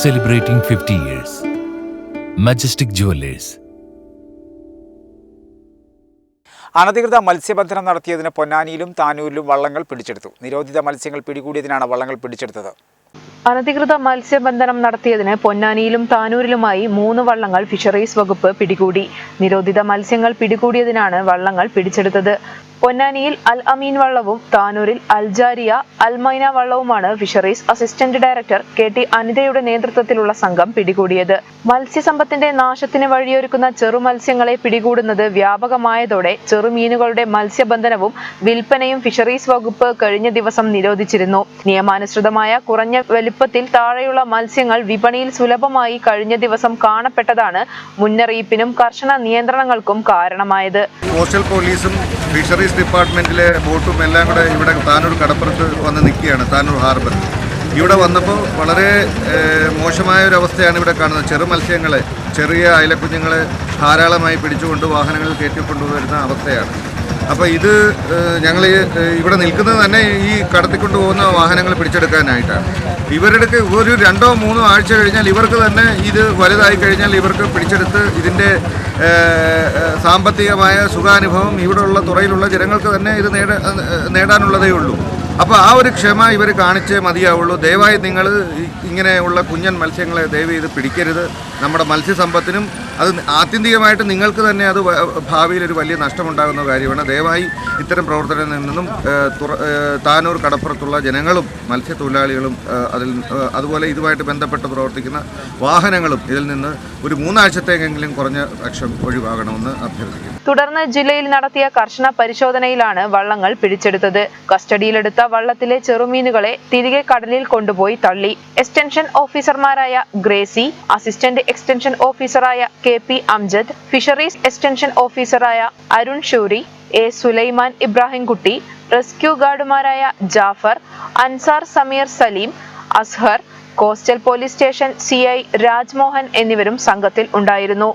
celebrating 50 years. Majestic Jewelers. അനധികൃത മത്സ്യബന്ധനം നടത്തിയതിന് പൊന്നാനിയിലും താനൂരിലും വള്ളങ്ങൾ പിടിച്ചെടുത്തു നിരോധിത മത്സ്യങ്ങൾ പിടികൂടിയതിനാണ് വള്ളങ്ങൾ പിടിച്ചെടുത്തത് അനധികൃത മത്സ്യബന്ധനം നടത്തിയതിന് പൊന്നാനിയിലും താനൂരിലുമായി മൂന്ന് വള്ളങ്ങൾ ഫിഷറീസ് വകുപ്പ് പിടികൂടി. നിരോധിത മത്സ്യങ്ങൾ പിടികൂടിയതിനാണ് വള്ളങ്ങൾ പിടിച്ചെടുത്തത്. പൊന്നാനിയിൽ അൽ അമീൻ വള്ളവും താനൂരിൽ അൽജാരിയ അൽമൈന വള്ളവുമാണ് fisheries assistant director K T അനിതയുടെ നേതൃത്വത്തിലുള്ള സംഘം പിടികൂടിയത്. മത്സ്യസമ്പത്തിന്റെ നാശത്തിന് വഴിയൊരുക്കുന്ന ചെറുമത്സ്യങ്ങളെ പിടികൂടുന്നത് വ്യാപകമായതോടെ ചെറുമീനുകളുടെ മത്സ്യബന്ധനവും വിൽപ്പനയും ഫിഷറീസ് വകുപ്പ് കഴിഞ്ഞ ദിവസം നിരോധിച്ചിരുന്നു. നിയമാനുസൃതമായ കുറഞ്ഞ വലിപ്പത്തിൽ താഴെയുള്ള മത്സ്യങ്ങൾ വിപണിയിൽ സുലഭമായി കഴിഞ്ഞ ദിവസം കാണപ്പെട്ടതാണ് മുന്നറിയിപ്പിനും കർശന നിയന്ത്രണങ്ങൾക്കും കാരണമായത്. കോസ്റ്റൽ പോലീസും ഫിഷറീസ് ഡിപ്പാർട്ട്മെന്റിലെ ബോട്ടും എല്ലാം കൂടെ ഇവിടെ താനൂർ കടപ്പുറത്ത് വന്ന് നിൽക്കുകയാണ് താനൂർ ഹാർബർ ഇവിടെ വന്നപ്പോൾ വളരെ മോശമായ ഒരു അവസ്ഥയാണ് ഇവിടെ കാണുന്നത്. ചെറു മത്സ്യങ്ങളെ ചെറിയ അയലക്കുഞ്ഞുങ്ങളെ ധാരാളമായി പിടിച്ചുകൊണ്ട് വാഹനങ്ങളിൽ കയറ്റിക്കൊണ്ടുവരുന്ന അവസ്ഥയാണ്. അപ്പോൾ ഇത് ഞങ്ങൾ ഇവിടെ നിൽക്കുന്നത് തന്നെ ഈ കടത്തിക്കൊണ്ടുപോകുന്ന വാഹനങ്ങൾ പിടിച്ചെടുക്കാനായിട്ടാണ്. ഇവരുടെ ഒരു രണ്ടോ മൂന്നോ ആഴ്ച കഴിഞ്ഞാൽ ഇവർക്ക് തന്നെ ഇത് വലുതായി കഴിഞ്ഞാൽ ഇവർക്ക് പിടിച്ചെടുത്ത് ഇതിന്റെ സാമ്പത്തികമായ സുഖാനുഭവം ഇവിടെയുള്ള തുറയിലുള്ള ജനങ്ങൾക്ക് തന്നെ ഇത് നേട നേടാനുള്ളതേ ഉള്ളൂ. അപ്പോൾ ആ ഒരു ക്ഷമ ഇവർ കാണിച്ചേ മതിയാവുള്ളൂ. ദയവായി നിങ്ങൾ ഇങ്ങനെയുള്ള കുഞ്ഞൻ മത്സ്യങ്ങളെ ദയവ് ചെയ്ത് പിടിക്കരുത്. നമ്മുടെ മത്സ്യസമ്പത്തിനും അത് ആത്യന്തികമായിട്ട് നിങ്ങൾക്ക് തന്നെ അത് ഭാവിയിൽ ഒരു വലിയ നഷ്ടമുണ്ടാകുന്ന കാര്യമാണ്. ദയവായി ഇത്തരം പ്രവർത്തനങ്ങളിൽ നിന്നും താനൂർ കടപ്പുറത്തുള്ള ജനങ്ങളും മത്സ്യത്തൊഴിലാളികളും അതിൽ അതുപോലെ ഇതുമായിട്ട് ബന്ധപ്പെട്ട് പ്രവർത്തിക്കുന്ന വാഹനങ്ങളും ഇതിൽ നിന്ന് ഒരു മൂന്നാഴ്ചത്തേക്കെങ്കിലും കുറഞ്ഞ പക്ഷം ഒഴിവാകണമെന്ന് അഭ്യർത്ഥിക്കുന്നു. തുടർന്ന് ജില്ലയിൽ നടത്തിയ കർശന പരിശോധനയിലാണ് വള്ളങ്ങൾ പിടിച്ചെടുത്തത്. കസ്റ്റഡിയിലെടുത്ത വള്ളത്തിലെ ചെറുമീനുകളെ തിരികെ കടലിൽ കൊണ്ടുപോയി തള്ളി. എക്സ്റ്റൻഷൻ ഓഫീസർമാരായ ഗ്രേസി അസിസ്റ്റന്റ് എക്സ്റ്റൻഷൻ ഓഫീസറായ K P Amjad fisheries extension ഓഫീസറായ Arun Shoori A Sulaiman Ibrahimkutty rescue ഗാർഡുമാരായ Jafar Ansar Sameer Saleem Azhar coastal police station C I Rajmohan എന്നിവരും സംഘത്തിൽ ഉണ്ടായിരുന്നു.